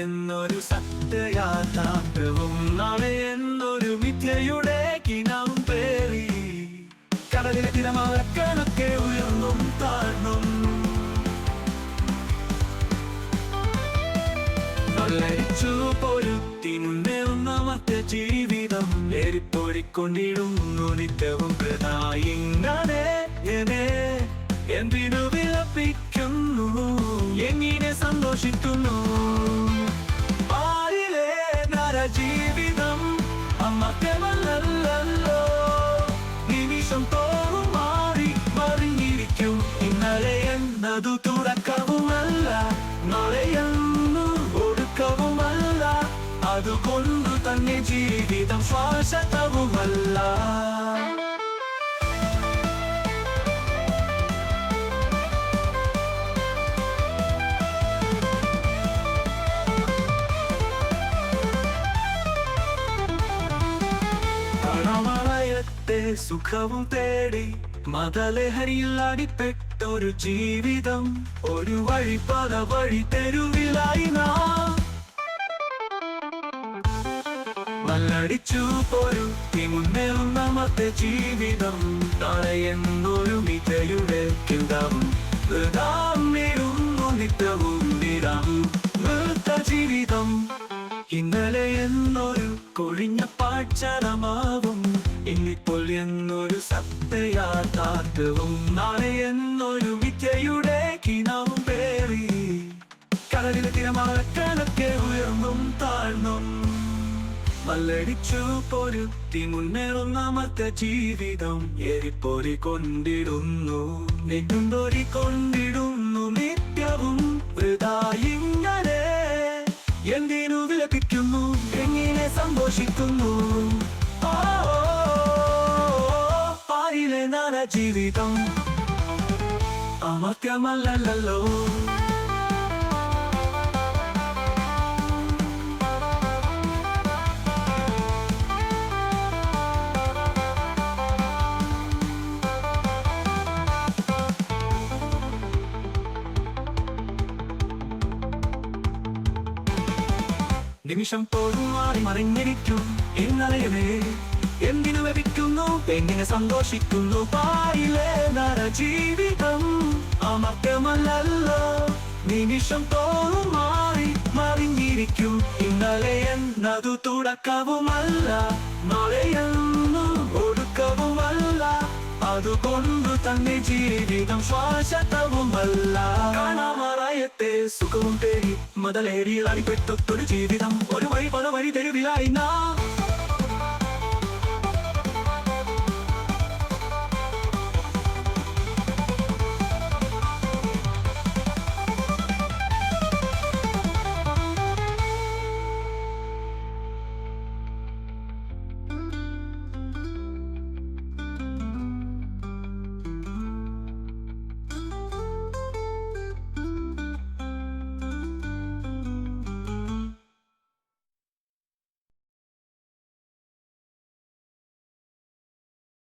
എന്നൊരു സത്യയാഥാർത്ഥ്യവും നാളെ എന്നൊരു മിഥ്യയുടെ കിണം പേറി. കടലിലെ തിരമാലക്കണക്കെ ഉയർന്നും താഴ്ന്നും. വെള്ളരിച്ചു പൊരുത്തിനുന്നേ ഒന്നാമത്തെ ജീവിതം എരിപ്പൊരിക്കൊണ്ടിടുന്നു നിത്യവും പ്രതായിങ്ങനെ എന്തിനു വിളപ്പിക്കുന്നു എങ്ങനെ സന്തോഷിക്കുന്നു? അമ്മക്കമല്ലല്ലോ നിമിഷം തോറും മാറി മറിഞ്ഞിരിക്കും. ഇന്നലെ എന്നതു തുറക്കവുമല്ല നാളെയെന്നു ഒടുക്കവുമല്ല. അതുകൊണ്ടു തന്നെ ജീവിതം ശ്വാസതവുമല്ല സുഖവും തേടി മതലഹരിയിൽ അടിപ്പെട്ടൊരു ജീവിതം. ഒരു വഴി പല വഴി തെരുവിലായി നാം. മല്ലടിച്ചു പോരു മുന്നേറുന്നാമത്തെ ജീവിതം. നാളെ എന്നൊരു മിതയുടെ ഇന്നലെ എന്നൊരു കൊഴിഞ്ഞ പാഴ്ചരമാവും ഇന്നിപ്പോൾ എന്നൊരു സത്യയാഥാർത്ഥവും. നാളെ എന്നൊരു വിദ്യയുടെ കിണവും പേറി. കടലിലെ തിരമാലക്കണക്കെ ഉയർന്നും താഴ്ന്നും. വല്ലടിച്ചു പൊരുത്തി മുന്നേറുന്നാമത്തെ ജീവിതം എരിപ്പൊരി കൊണ്ടിടുന്നു. നെടുണ്ടൊരി കൊണ്ടിടുന്നു നിത്യവും വൃതായിങ്ങനെ വിലപിക്കുന്നു എങ്ങനെ സന്തോഷിക്കുന്നു ആ, ഓ, പാരിലെ നാന ജീവിതം അമർത്യമല്ലല്ലോ നിമിഷം പോലും മാറി മറിഞ്ഞിരിക്കും. ഇന്നലെയവേ എന്തിനു ലഭിക്കുന്നു എങ്ങനെ സന്തോഷിക്കുന്നു. പായിലെ നര ജീവിതം അമർത്യമല്ലല്ലോ നിമിഷം തോറും മാറി മറിഞ്ഞിരിക്കും. ഇന്നലെ എന്നതു തുടക്കവുമല്ല നാളെയെന്നു ഒടുക്കവുമല്ല. അതുകൊണ്ടു തന്നെ ജീവിതം ശ്വാസതവുമല്ല കാണാമറായത്തെ സുഖവും തേടി മതലേരിയിൽ അടിപ്പെട്ടൊരു ജീവിതം ഒരു വഴി പല വഴി തെരുവിലായി നാ